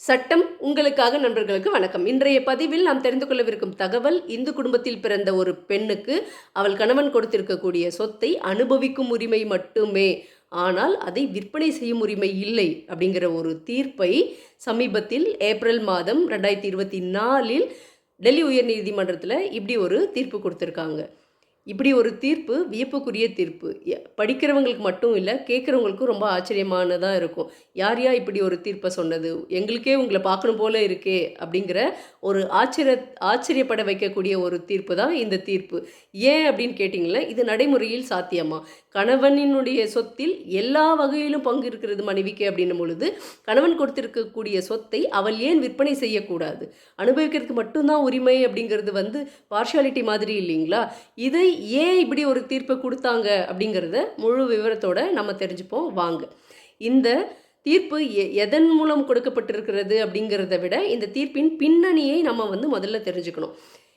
சட்டம் உங்களுக்காக நண்பர்களுக்கு வணக்கம். இன்றைய பதிவில் நாம் தெரிந்து கொள்ளவிருக்கும் தகவல் இந்து குடும்பத்தில் பிறந்த ஒரு பெண்ணுக்கு அவள் கணவன் கொடுத்திருக்கக்கூடிய சொத்தை அனுபவிக்கும் உரிமை மட்டுமே. ஆனால் அதை விற்பனை செய்யும் உரிமை இல்லை அப்படிங்கிற ஒரு தீர்ப்பை சமீபத்தில் ஏப்ரல் மாதம் ரெண்டாயிரத்தி இருபத்தி நாலில் டெல்லி உயர்நீதிமன்றத்தில் இப்படி ஒரு தீர்ப்பு கொடுத்துருக்காங்க. இப்படி ஒரு தீர்ப்பு வியப்புக்குரிய தீர்ப்பு. படிக்கிறவங்களுக்கு மட்டும் இல்லை கேட்குறவங்களுக்கும் ரொம்ப ஆச்சரியமானதாக இருக்கும். யார் யா இப்படி ஒரு தீர்ப்பை சொன்னது? எங்களுக்கே உங்களை பார்க்கணும் போல இருக்கே அப்படிங்கிற ஒரு ஆச்சரிய ஆச்சரியப்பட வைக்கக்கூடிய ஒரு தீர்ப்பு தான் இந்த தீர்ப்பு. ஏன் அப்படின்னு கேட்டிங்களா இது நடைமுறையில் சாத்தியமா? கணவனினுடைய சொத்தில் எல்லா வகையிலும் பங்கு இருக்கிறது மனைவிக்கு அப்படின்னும் பொழுது கணவன் கொடுத்திருக்கக்கூடிய சொத்தை அவள் ஏன் விற்பனை செய்யக்கூடாது? அனுபவிக்கிறதுக்கு மட்டும்தான் உரிமை அப்படிங்கிறது வந்து பார்ஷியாலிட்டி மாதிரி இல்லைங்களா? இதை ஏன் இப்படி ஒரு தீர்ப்பை கொடுத்தாங்க அப்படிங்கிறத முழு விவரத்தோட நம்ம தெரிஞ்சுப்போம். வாங்க. இந்த தீர்ப்பு எ எதன் மூலம் கொடுக்கப்பட்டிருக்கிறது அப்படிங்கிறத விட இந்த தீர்ப்பின் பின்னணியை நம்ம வந்து முதல்ல தெரிஞ்சுக்கணும்.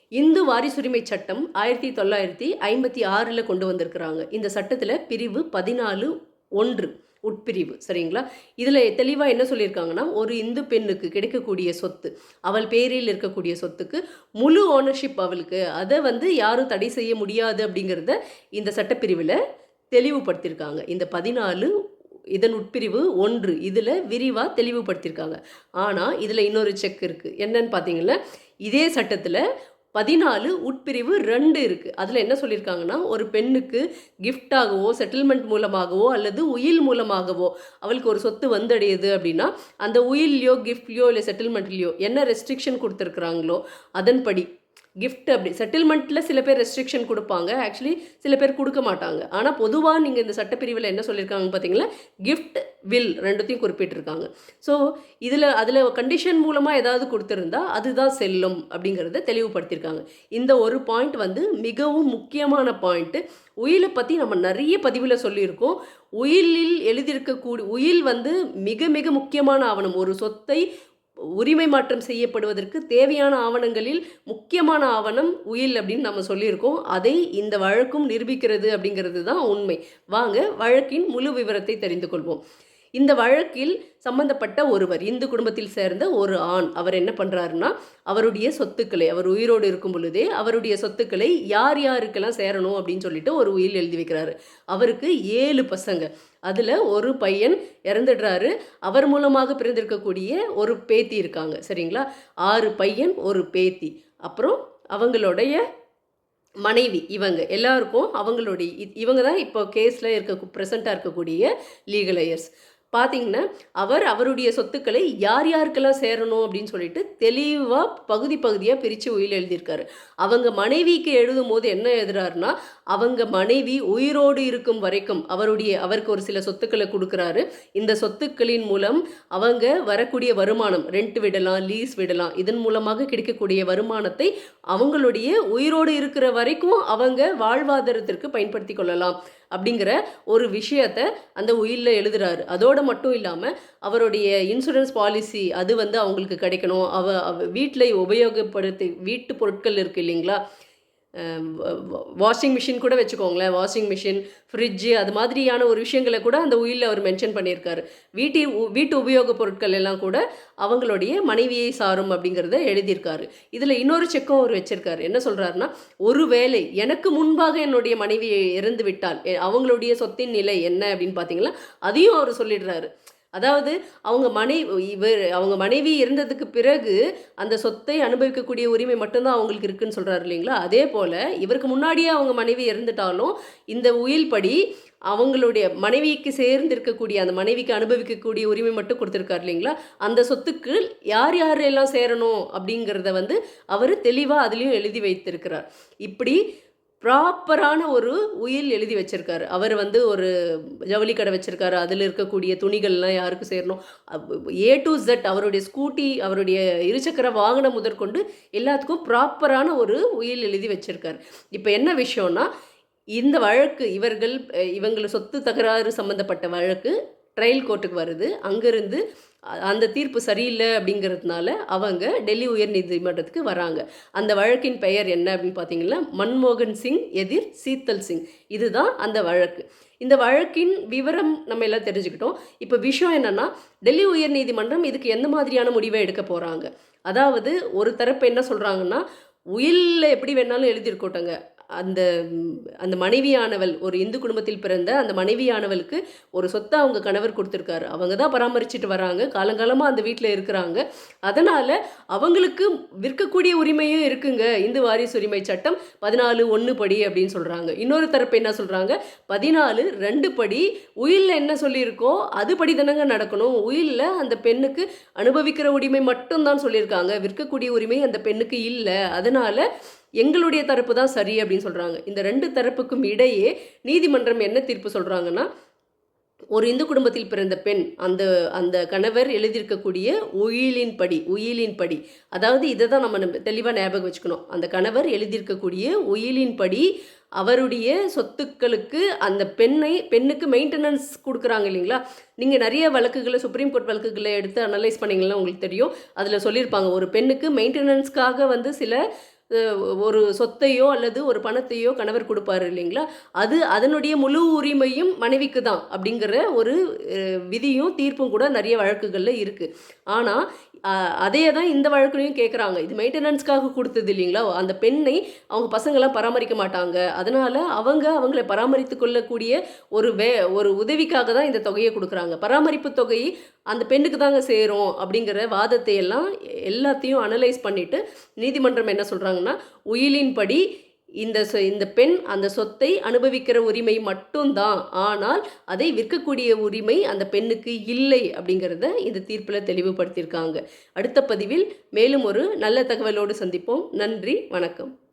இந்து வாரிசுரிமை சட்டம் ஆயிரத்தி தொள்ளாயிரத்தி ஐம்பத்தி ஆறில் கொண்டு வந்திருக்கிறாங்க. இந்த சட்டத்தில் பிரிவு பதினாலு ஒன்று. உட்பிரிவு சரிங்களா? இதில் தெளிவாக என்ன சொல்லியிருக்காங்கன்னா ஒரு இந்து பெண்ணுக்கு கிடைக்கக்கூடிய சொத்து அவள் பேரில் இருக்கக்கூடிய சொத்துக்கு முழு ஓனர்ஷிப் அவளுக்கு. அதை வந்து யாரும் தடை செய்ய முடியாது அப்படிங்கிறத இந்த சட்டப்பிரிவில் தெளிவுபடுத்தியிருக்காங்க. இந்த பதினாலு இதன் உட்பிரிவு ஒன்று இதில் விரிவாக தெளிவுபடுத்தியிருக்காங்க. ஆனால் இதில் இன்னொரு செக் இருக்குது என்னன்னு பார்த்தீங்கன்னா இதே சட்டத்தில் பதினாலு உட்பிரிவு ரெண்டு இருக்குது அதில் என்ன சொல்லியிருக்காங்கன்னா ஒரு பெண்ணுக்கு கிஃப்டாகவோ செட்டில்மெண்ட் மூலமாகவோ அல்லது உயில் மூலமாகவோ அவளுக்கு ஒரு சொத்து வந்தடையுது அப்படின்னா அந்த உயில்லையோ கிஃப்ட்லையோ இல்லை செட்டில்மெண்ட்லையோ என்ன ரெஸ்ட்ரிக்ஷன் கொடுத்துருக்குறாங்களோ அதன்படி கிஃப்ட் அப்படி. செட்டில்மெண்ட்டில் சில பேர் ரெஸ்ட்ரிக்ஷன் கொடுப்பாங்க. ஆக்சுவலி சில பேர் கொடுக்க மாட்டாங்க. ஆனால் பொதுவாக நீங்கள் இந்த சட்டப்பிரிவில் என்ன சொல்லியிருக்காங்க பார்த்தீங்களா கிஃப்ட் வில் ரெண்டுத்தையும் குறிப்பிட்டிருக்காங்க. ஸோ இதில் அதில் கண்டிஷன் மூலமாக ஏதாவது கொடுத்துருந்தா அதுதான் செல்லும் அப்படிங்கிறத தெளிவுபடுத்தியிருக்காங்க இந்த ஒரு பாயிண்ட் வந்து மிகவும் முக்கியமான பாயிண்ட்டு உயிலை பற்றி நம்ம நிறைய பதிவில் சொல்லியிருக்கோம். உயிலில் எழுதியிருக்கக்கூடிய உயில் வந்து மிக மிக முக்கியமான ஆவணம். ஒரு சொத்தை உரிமை மாற்றம் செய்யப்படுவதற்கு தேவையான ஆவணங்களில் முக்கியமான ஆவணம் உயில் அப்படின்னு நம்ம சொல்லியிருக்கோம். அதை இந்த வழக்கும் நிரூபிக்கிறது அப்படிங்கிறது தான் உண்மை. வாங்க வழக்கின் முழு விவரத்தை தெரிந்து கொள்வோம். இந்த வழக்கில் சம்பந்தப்பட்ட ஒருவர் இந்து குடும்பத்தில் சேர்ந்த ஒரு ஆண் அவர் என்ன பண்ணுறாருன்னா அவருடைய சொத்துக்களை அவர் உயிரோடு இருக்கும் பொழுதே அவருடைய சொத்துக்களை யார் யாருக்கெல்லாம் சேரணும் அப்படின்னு சொல்லிட்டு ஒரு உயில் எழுதி வைக்கிறாரு. அவருக்கு ஏழு பசங்க. அதில் ஒரு பையன் இறந்துடுறாரு. அவர் மூலமாக பிறந்திருக்கக்கூடிய ஒரு பேத்தி இருக்காங்க சரிங்களா? ஆறு பையன் ஒரு பேத்தி. அப்புறம் அவங்களுடைய மனைவி இவங்க. எல்லாருக்கும் அவங்களுடைய இவங்க தான் இப்போ கேஸில் இருக்க ப்ரெசண்ட்டாக இருக்கக்கூடிய லீகல் ஐயர்ஸ் பார்த்தீங்கன்னா அவர் அவருடைய சொத்துக்களை யார் யாருக்கெல்லாம் சேரணும் அப்படின்னு சொல்லிட்டு தெளிவாக பகுதி பகுதியாக பிரித்து உயில் எழுதியிருக்காரு. அவங்க மனைவிக்கு எழுதும் போது என்ன எழுதுறாருன்னா அவங்க மனைவி உயிரோடு இருக்கும் வரைக்கும் அவருடைய அவருக்கு ஒரு சில சொத்துக்களை கொடுக்குறாரு. இந்த சொத்துக்களின் மூலம் அவங்க வரக்கூடிய வருமானம் ரெண்ட் விடலாம் லீஸ் விடலாம் இதன் மூலமாக கிடைக்கக்கூடிய வருமானத்தை அவங்களுடைய உயிரோடு இருக்கிற வரைக்கும் அவங்க வாழ்வாதாரத்திற்கு பயன்படுத்தி கொள்ளலாம். அப்படிங்கிற ஒரு விஷயத்த அந்த உயிலில் எழுதுறாரு. அதோடு மட்டும் இல்லாமல் அவருடைய இன்சூரன்ஸ் பாலிசி அது வந்து அவங்களுக்கு கிடைக்கணும். அவ அவ வீட்டில் உபயோகப்படுத்தி வீட்டு பொருட்கள் இருக்குது இல்லைங்களா? வாஷிங் மிஷின் கூட வச்சுக்கோங்களேன். வாஷிங் மிஷின் ஃப்ரிட்ஜு அது மாதிரியான ஒரு விஷயங்களை கூட அந்த உயிலில் அவர் மென்ஷன் பண்ணியிருக்காரு. வீட்டு உ- வீட்டு உபயோகப் பொருட்கள் எல்லாம் கூட அவங்களுடைய மனைவியை சாரும் அப்படிங்கிறத எழுதியிருக்காரு. இதில் இன்னொரு செக்கும் அவர் வச்சிருக்காரு. என்ன சொல்கிறாருன்னா ஒருவேளை எனக்கு முன்பாக என்னுடைய மனைவி இறந்து விட்டால் எ- அவங்களுடைய சொத்தின் நிலை என்ன? அப்படின்னு பார்த்தீங்கன்னா அதையும் அவர் சொல்லிடுறாரு. அதாவது அவங்க மனைவி இவர் அவங்க மனைவி இருந்ததுக்கு பிறகு அந்த சொத்தை அனுபவிக்கக்கூடிய உரிமை மட்டும்தான் அவங்களுக்கு இருக்குன்னு சொல்கிறாரு இல்லைங்களா? அதே போல் இவருக்கு முன்னாடியே அவங்க மனைவி இருந்துட்டாலும் இந்த உயில்படி அவங்களுடைய மனைவிக்கு சேர்ந்து இருக்கக்கூடிய அந்த மனைவிக்கு அனுபவிக்கக்கூடிய உரிமை மட்டும் கொடுத்துருக்காரு இல்லைங்களா? அந்த சொத்துக்கு யார் யாரெல்லாம் சேரணும் அப்படிங்கிறத வந்து அவர் தெளிவாக அதுலேயும் எழுதி வைத்திருக்கிறார். இப்படி ப்ராப்பரான ஒரு உயில் எழுதி வச்சிருக்காரு. அவர் வந்து ஒரு ஜவுளி கடை வச்சிருக்காரு. அதில் இருக்கக்கூடிய துணிகள்லாம் யாருக்கு சேரணும்? ஏ டு ஜெட் அவருடைய ஸ்கூட்டி அவருடைய இருசக்கர வாகனம் முதற்கொண்டு எல்லாத்துக்கும் ப்ராப்பரான ஒரு உயில் எழுதி வச்சிருக்காரு. இப்போ என்ன விஷயம்னா இந்த வழக்கு இவர்கள் இவங்களை சொத்து தகராறு சம்மந்தப்பட்ட வழக்கு ட்ரையல் கோர்ட்டுக்கு வருது. அங்கேருந்து அந்த தீர்ப்பு சரியில்லை அப்படிங்கிறதுனால அவங்க டெல்லி உயர்நீதிமன்றத்துக்கு வராங்க. அந்த வழக்கின் பெயர் என்ன அப்படின்னு பார்த்தீங்கன்னா மன்மோகன் சிங் எதிர் சீத்தல் சிங். இதுதான் அந்த வழக்கு. இந்த வழக்கின் விவரம் நம்ம எல்லாம் தெரிஞ்சுக்கிட்டோம். இப்போ விஷயம் என்னன்னா டெல்லி உயர்நீதிமன்றம் இதுக்கு எந்த மாதிரியான முடிவை எடுக்க போகிறாங்க அதாவது ஒரு தரப்பு என்ன சொல்கிறாங்கன்னா உயிலில் எப்படி வேணாலும் எழுதியிருக்கோட்டங்க. அந்த அந்த மனைவியானவள் ஒரு இந்து குடும்பத்தில் பிறந்த அந்த மனைவியானவளுக்கு ஒரு சொத்தை அவங்க கணவர் கொடுத்துருக்காரு. அவங்க தான் பராமரிச்சுட்டு வராங்க. காலங்காலமாக அந்த வீட்டில் இருக்கிறாங்க. அதனால் அவங்களுக்கு விற்கக்கூடிய உரிமையும் இருக்குங்க. இந்து வாரிசு உரிமை சட்டம் பதினாலு ஒன்று படி அப்படின்னு சொல்கிறாங்க இன்னொரு தரப்பு என்ன சொல்கிறாங்க பதினாலு ரெண்டு படி உயிலில் என்ன சொல்லியிருக்கோ அது படி தானங்க நடக்கணும். உயிலில் அந்த பெண்ணுக்கு அனுபவிக்கிற உரிமை மட்டும்தான் சொல்லியிருக்காங்க. விற்கக்கூடிய உரிமை அந்த பெண்ணுக்கு இல்லை. அதனால் எங்களுடைய தரப்பு தான் சரி அப்படின்னு சொல்கிறாங்க இந்த ரெண்டு தரப்புக்கும் இடையே நீதிமன்றம் என்ன தீர்ப்பு சொல்கிறாங்கன்னா ஒரு இந்து குடும்பத்தில் பிறந்த பெண் அந்த அந்த கணவர் எழுதியிருக்கக்கூடிய உயிலின் படி உயிலின் படி அதாவது இதை தான் நம்ம தெளிவாக ஞாபகம் வச்சுக்கணும். அந்த கணவர் எழுதியிருக்கக்கூடிய உயிலின் படி அவருடைய சொத்துக்களுக்கு அந்த பெண்ணை பெண்ணுக்கு மெயின்டெனன்ஸ் கொடுக்குறாங்க இல்லைங்களா? நீங்கள் நிறைய வழக்குகளை சுப்ரீம் கோர்ட் வழக்குகளை எடுத்து அனலைஸ் பண்ணிங்கன்னா உங்களுக்கு தெரியும். அதில் சொல்லியிருப்பாங்க ஒரு பெண்ணுக்கு மெயின்டெனன்ஸ்க்காக வந்து சில ஒரு சொத்தையோ அல்லது ஒரு பணத்தையோ கணவர் கொடுப்பாரு இல்லைங்களா? அது அதனுடைய முழு உரிமையும் மனைவிக்கு தான் அப்படிங்கிற ஒரு விதியும் தீர்ப்பும் கூட நிறைய வழக்குகளில் இருக்குது ஆனால் அதே தான் இந்த வழக்குலையும் கேட்குறாங்க இது மெயின்டெனன்ஸ்க்காக கொடுத்தது இல்லைங்களா? அந்த பெண்ணை அவங்க பசங்களாம் பராமரிக்க மாட்டாங்க. அதனால் அவங்க அவங்கள பராமரித்து கொள்ளக்கூடிய ஒரு வே ஒரு உதவிக்காக தான் இந்த தொகையை கொடுக்குறாங்க. பராமரிப்பு தொகை அந்த பெண்ணுக்கு தாங்க சேரும் அப்படிங்கிற வாதத்தை எல்லாம் எல்லாத்தையும் அனலைஸ் பண்ணிவிட்டு நீதிமன்றம் என்ன சொல்கிறாங்க சொல்கிறாங்கன்னா உயிலின்படி இந்த சொ இந்த பெண் அந்த சொத்தை அனுபவிக்கிற உரிமை மட்டும்தான். ஆனால் அதை விற்கக்கூடிய உரிமை அந்த பெண்ணுக்கு இல்லை அப்படிங்கிறத இந்த தீர்ப்பில் தெளிவுபடுத்தியிருக்காங்க. அடுத்த பதிவில் மேலும் ஒரு நல்ல தகவலோடு சந்திப்போம். நன்றி வணக்கம்.